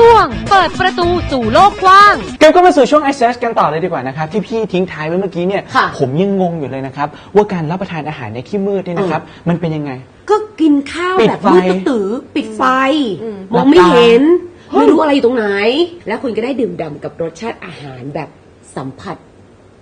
ช่วง เปิดประตูสู่โลกกว้างเกมก็มาสู่ช่วง i อ s กันต่อเลยดีกว่านะครับ ที่พี่ทิ้งท้ายไว้เมื่อกี้เนี่ย ค่ะ ผมยังงงอยู่เลยนะครับ ว่าการรับประทานอาหารในขี้มืดเนี่ยนะครับ มันเป็นยังไง ก็กินข้าวปิดแบบไฟมืดตื้อๆปิดไฟมหลัองบไม่ตาเห็นไม่รู้อะไรอยู่ตรงไหน แล้วคุณก็ได้ดื่มด่ำกับรสชาติอาหารแบบสัมผัส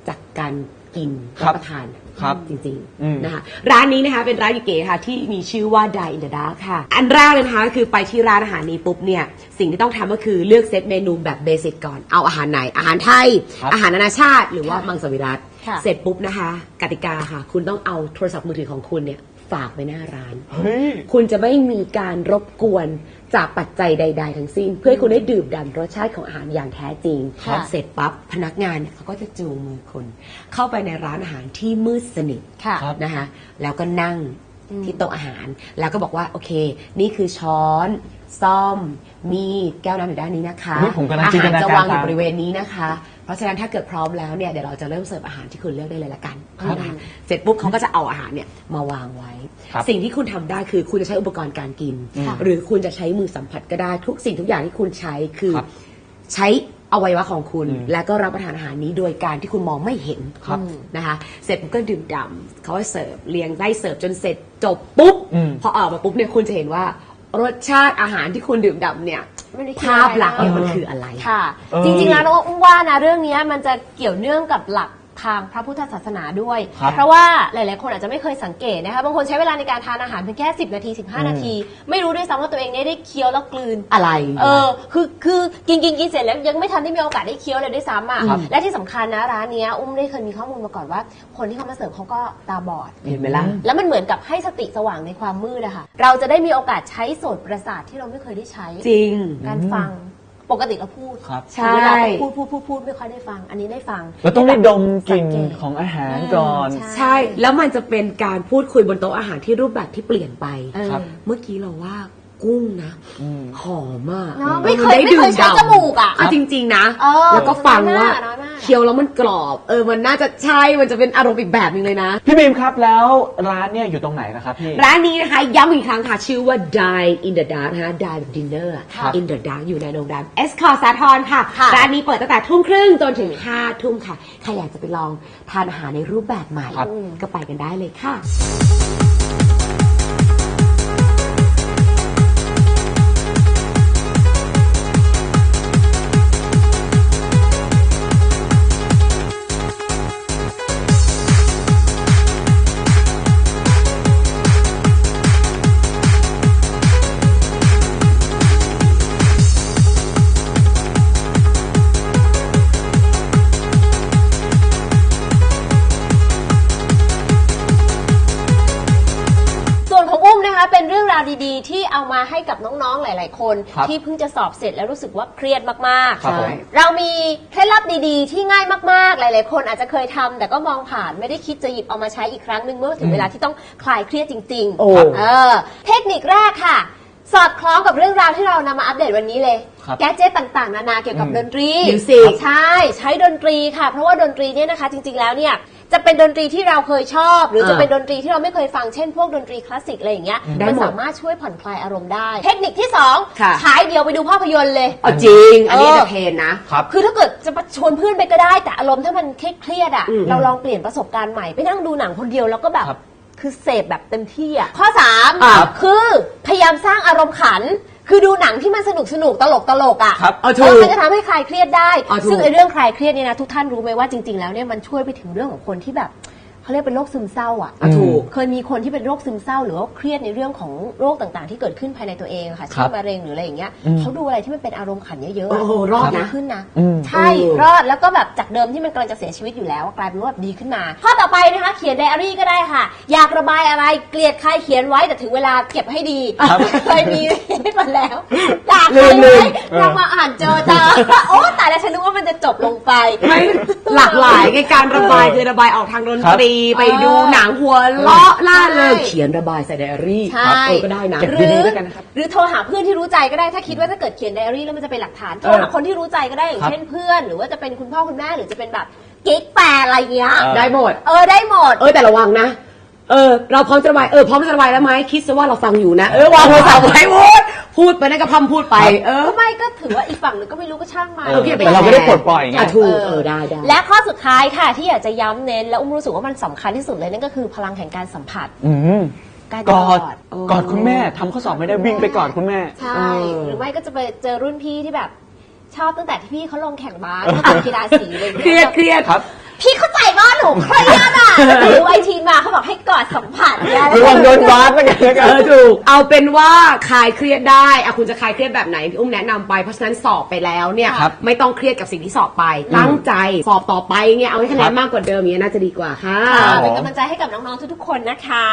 จากการ กินครัรับบประทานครับจริงอืมๆนะคะร้านนี้นะคะเป็นร้านเก๋ๆค่ะที่มีชื่อว่า Die in the Dark ค่ะ อันแรกเลยนะคะคือไปที่ร้านอาหารนี้ปุ๊บเนี่ยสิ่งที่ต้องทำก็คือเลือกเซตเมนูแบบเบสิกก่อนเอาอาหารไหน อาหารไทยครับอาหารนานาชาติ หรือว่ามังสวิรัตค่ะเสร็จปุ๊บนะคะ กติกาค่ะ คุณต้องเอาโทรศัพท์มือถือของคุณเนี่ย ฝากไว้หน้าร้าน เฮ้ย คุณจะไม่มีการรบกวนจากปัจจัยใด ๆ ทั้งสิ้น เพื่อให้คุณได้ดื่มด่ำรสชาติของอาหารอย่างแท้จริงค่ะ เสร็จปั๊บพนักงานเนี่ยเขาก็จะจูงมือคุณ เข้าไปในร้านอาหารที่มืดสนิทค่ะ ครับ นะคะแล้วก็นั่ง ที่โต๊ะอาหาร แล้วก็บอกว่าโอเค นี่คือช้อนซ่อม มีดแก้วน้ำอยู่ด้านนี้นะคะนี่ผมกำลังอาจินหาตรนาการจะวางอยู่ตาม บริเวณนี้นะคะ เพราะฉะนั้นถ้าเกิดพร้อมแล้วเนี่ยเดี๋ยวเราจะเริ่มเสิร์ฟอาหารที่คุณเลือกได้เลยละกันครับนะคะเสร็จปุ๊บเขาก็จะเอาอาหารเนี่ยมาวางไว้ ครับสิ่งที่คุณทำได้คือคุณจะใช้อุปกรณ์การกิน ค่ะ หรือคุณจะใช้มือสัมผัสก็ได้ทุกสิ่งทุกอย่างที่คุณใช้คือ ครับ ใช้ อวัยวะของคุณอืมแล้วก็รับประทานอาหารนี้โดยการที่คุณมองไม่เห็นครับนะคะ เสร็จปุ๊บก็ดื่มด่ำเขาให้เสิร์ฟเรียงได้เสิร์ฟจนเสร็จจบปุ๊บอืมพอออกมาปุ๊บเนี่ยคุณจะเห็นว่ารสชาติอาหารที่คุณดื่มด่ำเนี่ยไม่ได้คิดภาพลักษณ์เนี่ยอะไรมันนะคืออะไรค่ะเออจริงๆแล้วน้องอุ้มว่านะเรื่องเนี้ยมันจะเกี่ยวเนื่องกับหลัก ทางพระพุทธศาสนาด้วย ครับเพราะว่าหลาย ๆ คนอาจจะไม่เคยสังเกตนะคะบางคนใช้เวลาในการทานอาหารเพียงแค่ 10 นาที15 นาที ไม่รู้ด้วยซ้ำว่าตัวเองเนี่ยได้เคี้ยวแล้วกลืน อะไร เออ คือ คือกินกินกินเสร็จแล้วยังไม่ทันได้มีโอกาสได้เคี้ยวเลยด้วยซ้ำอะ ครับและที่สำคัญนะร้านเนี้ยอุ้มได้เคยมีข้อมูลมาก่อนว่า คนที่เขามาเสิร์ฟเขาก็ตาบอด เห็นไหมล่ะ แล้วมันเหมือนกับให้สติสว่างในความมืดอะค่ะ เราจะได้มีโอกาสใช้โสตประสาทที่เราไม่เคยได้ใช้ จริง การฟัง ปกติเราพูดครับใช่ เวลาพูดพูดพูดพูดไม่ค่อยได้ฟัง อันนี้ได้ฟังเราต้องได้ดมกลิ่นสัเตของอาหารก่อนใช่ใช่ แล้วมันจะเป็นการพูดคุยบนโต๊ะอาหารที่รูปแบบที่เปลี่ยนไป เออ ครับ เมื่อกี้เราว่า กุ้งนะอืมหอมอะเนอะออไม่เคยนด้ไม่เคยใช้ดื่จมูกอะเาจริง ๆ นะเออแล้วก็ฟังว่าน้อยมากเคี้ยวแล้วมันกรอบ เออมันน่าจะใช่ มันจะเป็นอารมณ์อีกแบบหนึงเลยนะ พี่บีมครับแล้วร้านเนี่ยอยู่ตรงไหนนะครับพี่ ร้านนี้นะคะย้ำอีกครั้งค่ะ ชื่อว่า Die in the Dark นะคะ Die แบบ dinner อะครับ in the Dark อยู่ในโรงแรมเอสคอร์สาทรค่ะค่ะร้านนี้เปิดตั้งแต่ทุ่มครึ่งจนถึง5ทุ่มค่ะ ใครอยากจะไปลองทานอาหารในรูปแบบใหม่ครับก็ไปกันได้เลยค่ะาวดีๆ ที่เอามาให้กับน้องๆหลาย ๆ คน ครับที่เพิ่งจะสอบเสร็จแล้วรู้สึกว่าเครียดมากครับผม ๆ เรามีเคล็ดลับดีๆ ที่ง่ายมากๆ หลาย ๆ คนอาจจะเคยทำแต่ก็มองผ่านไม่ได้คิดจะหยิบเอามาใช้อีกครั้งหนึ่งเมื่อถึงเวลาที่ต้องคลายเครียดจริงโอ้ เออเทคนิคแรกค่ะ สอดคล้องกับเรื่องราวที่เรานำมาอัปเดตวันนี้เลย ครับแกดเจ็ตต่างๆ นานาเกี่ยวกับอืมดนตรี Music ใช่ ใช้ดนตรีค่ะ เพราะว่าดนตรีเนี่ยนะคะ จริงๆแล้วเนี่ย จะเป็นดนตรีที่เราเคยชอบ หรือจะอ่าเป็นดนตรีที่เราไม่เคยฟังเช่นพวกดนตรีคลาสสิกอะไรอย่างเงี้ยได้มันหมดสามารถช่วยผ่อนคลายอารมณ์ได้ เทคนิคที่สองค่ะ ฉายเดียวไปดูภาพยนตร์เลย เอาจริง อันนี้เออ จะเพนนะ ครับ คือถ้าเกิดจะชวนเพื่อนไปก็ได้ แต่อารมณ์ถ้ามันเครียดๆอะอืม เราลองเปลี่ยนประสบการณ์ใหม่ไปนั่งดูหนังคนเดียวแล้วก็แบบครับคือเสพแบบเต็มที่อะข้อสามอะคือพยายามสร้างอารมณ์ขัน คือดูหนังที่มันสนุกสนุกๆตลกตลกๆอะครับเอาถูกเออมันจะทำให้คลายเครียดได้ เอาถูก ซึ่งไอ้เรื่องคลายเครียดเนี่ยนะทุกท่านรู้ไหมว่าจริงๆแล้วเนี่ยมันช่วยไปถึงเรื่องของคนที่แบบ เขาเรียกเป็นโรคซึมเศร้าอะ อะถูก เคยมีคนที่เป็นโรคซึมเศร้า หรือว่าเครียดในเรื่องของโรคต่างๆ ที่เกิดขึ้นภายในตัวเองอะค่ะครัเช่นบมะเร็งหรืออะไรอย่างเงี้ยอืมเขาดูอะไรที่มันเป็นอารมณ์ขันเยอะๆโอ้โหรอดนะขึ้นนะอืม ใช่เออ รอดแล้วก็แบบจากเดิมที่มันกำลังจะเสียชีวิตอยู่แล้ว กลายเป็นว่าแบบดีขึ้นมาข้อต่อไปนะคะ เขียนไดอารี่ก็ได้ค่ะ อยากระบายอะไรเกลียดใครเขียนไว้แต่ถึงเวลาเก็บให้ดีครับเคยมีให้มาแล้วด่าใครลืมไว้เออเรามาอ่านเจอเจอโอ้แต่แล้วฉันนึกว่ามันจะจบลงไป ไม่หลากหลายในการระบายคือระบายออกทางดนตรีไปดูหนังหัวเราะล่าเริงใช่เขียนระบายใส่ไดอารี่ใช่ เออก็ได้นะเก็บหรือดีๆด้วยกันนะครับหรือโทรหาเพื่อนที่รู้ใจก็ได้ถ้าคิดว่าถ้าเกิดเขียนไดอารี่แล้วมันจะเป็นหลักฐานโทรหาคนที่รู้ใจก็ได้อย่างครับเช่นเพื่อน หรือว่าจะเป็นคุณพ่อคุณแม่หรือจะเป็นแบบกิ๊กแฟนอะไรเงี้ยเออได้หมด เออได้หมด เออแต่ระวังนะ เออเราพร้อมจะระบายเออพร้อมจะระบายแล้วไหมคิดซะว่าเราฟังอยู่นะ เออวางโทรศัพท์ไว้พูดพูดไปนั่นก็พร่ำพูดไป เออ ก็ไม่ก็ถือว่าอีกฝั่งหนึ่งก็ไม่รู้ก็ช่างมัน เออพี่อย่าไปแต่เราก็ได้ปลดปล่อยไงะถูกเออได้ได้ และข้อสุดท้ายค่ะที่อยากจะย้ำเน้น และอุ้มรู้สึกว่ามันสำคัญที่สุดเลยนั่นก็คือพลังแห่งการสัมผัส อืมการกอดโอ้กอดคุณแม่ทำข้อสอบไม่ได้วิ่งไปกอดคุณแม่ ใช่เออหรือไม่ก็จะไปเจอรุ่นพี่ที่แบบ ชอบตั้งแต่ที่พี่เขาลงแข่งบาสเขาเป็นกีฬาสีอะไรอย่างเครีเงี้ยดเครียดครับพี่เข้า ใจว่าหนูเครียดอะแล้วดูไอทีมาเขาบอกให้กอดสัมผัสเนี่ย ระวังโดนบาสนะกันแล้วกัเอนอถูกเอาเป็นว่าคลายเครียดได้อะคุณจะคลายเครียดแบบไหนพี่อุ้มแนะนำไปเพราะฉะนั้นสอบไปแล้วเนี่ยครับไม่ต้องเครียดกับสิ่งที่สอบไป ตั้งใจสอบต่อไปเนี่ยเอาให้คะแนนมากกว่าเดิมเนี่ยน่าจะดีกว่าค่ะค่ะรับ เป็นกำลังใจให้กับน้องๆทุกๆคนนะคะ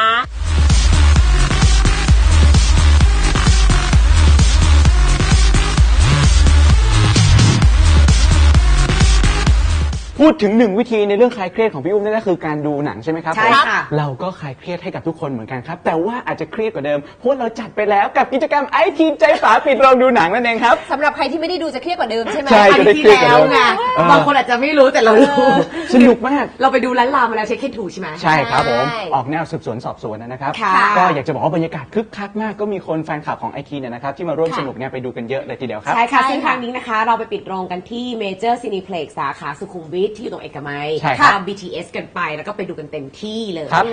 พูดถึงหนึ่งวิธีในเรื่องคลายเครียดของพี่อุ้มนั่นก็คือการดูหนังใช่ไหมครับใช่ผมค่ะเราก็คลายเครียดให้กับทุกคนเหมือนกันครับ แต่ว่าอาจจะเครียดกว่าเดิมเพราะเราจัดไปแล้วกับกิจกรรมไอทีใจฝาปิดลองดูหนังนั่นเองครับ สำหรับใครที่ไม่ได้ดูจะเครียดกว่าเดิมใช่ไหมใช่ อันจะได้นี้เครีที่ยดกว่าแล้วเดิมไงเออ บางคนอาจจะไม่รู้แต่เรารู้ สนุกมาก เราไปดูล้านลามาแล้วเช็คเคถูกใช่ไหม ใช่ครับผม ใช่ออกแนวสืบสวนสอบสวนนะครับ ค่ะก็อยากจะบอกว่าบรรยากาศคึกคักมากก็มีคนแฟนคลับของไอทีเนี่ยนะครับ ที่มาร่วมค่ะ สนุกเนี่ยไปดูกันเยอะเลยทีเดียวครับ ใช่ค่ะ ใช่ซึ่งค่ะครั้งนี้นะคะ เราไปปิดโรงกันที่เมเจอร์ซีนิเพล็กสาขาสุขุมวิทที่อยู่ตรงเอกมัยใช่ครับ ตาม BTS กันไปแล้วก็ไปดูกันเต็มที่เลย ครับ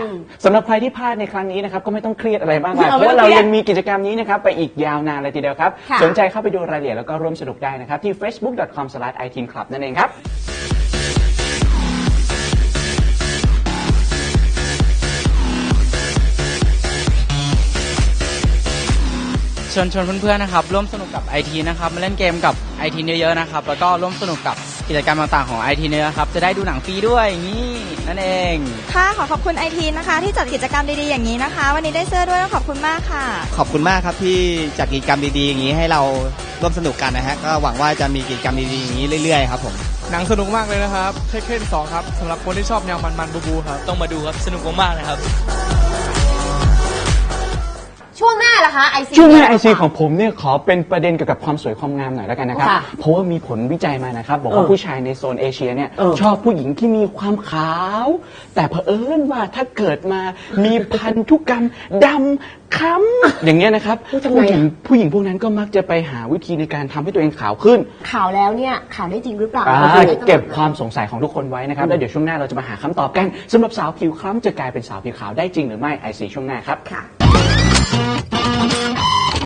สำหรับใครที่พลาดในครั้งนี้นะครับก็ไม่ต้องเครียดอะไรมากมายเอาเพไม่ราะต้องว่าเราเครียดยังมีกิจกรรมนี้นะครับไปอีกยาวนานเลยทีเดียวครับ ค่ะ สนใจเข้าไปดูรายละเอียดแล้วก็ร่วมสนุกได้นะครับที่ facebook.com/iteamclub นั่นเองครับ เชิญชวนเพื่อนๆนะครับร่วมสนุกกับไอทีนะครับมาเล่นเกมกับไอทีเยอะๆนะครับแล้วก็ร่วมสนุกกับ กิจกรรมต่างๆของไอทีเยอะครับ จะได้ดูหนังฟรีด้วยอย่างนี้นั่นเอง ค่ะขอขอบคุณไอทีนะคะ ที่จัดกิจกรรมดีๆอย่างนี้นะคะ วันนี้ได้เสื้อด้วยขอบคุณมากค่ะ ขอบคุณมากครับที่จัดกิจกรรมดีๆอย่างนี้ให้เราร่วมสนุกกันนะฮะก็หวังว่าจะมีกิจกรรมดีๆอย่างนี้เรื่อยๆครับผมหนังสนุกมากเลยนะครับเทคเคนสองครับสำหรับคนที่ชอบแนวมันๆบูๆครับต้องมาดูครับสนุกมากๆนะครับ ช่วงหน้าล่ะคะไอซี ช่วงหน้าไอซีของผมเนี่ยขอเป็นประเด็นเกี่ยวกับความสวยความงามหน่อยแล้วกันนะครับ ค่ะเพราะว่ามีผลวิจัยมานะครับ บอกว่าเออผู้ชายในโซนเอเชียเนี่ยเออ ชอบผู้หญิงที่มีความขาว แต่เผอิญว่าถ้าเกิดมามีพันธุกรรมดำค้ำอย่างเงี้ยนะครับพูดทำไมผู้หญิงอะผู้หญิงพวกนั้นก็มักจะไปหาวิธีในการทำให้ตัวเองขาวขึ้น ข่าวแล้วเนี่ยข่าวได้จริงหรือเปล่าอ่าราจะเก็บความสงสัยของทุกคนไว้นะครับ แล้วเดี๋ยวช่วงหน้าเราจะมาหาคำตอบกันสำหรับสาวผิวคล้ำจะกลายเป็นสาวผิวขาวได้จริงหรือไม่ไอซีช่วงหน้าครับ ค่ะ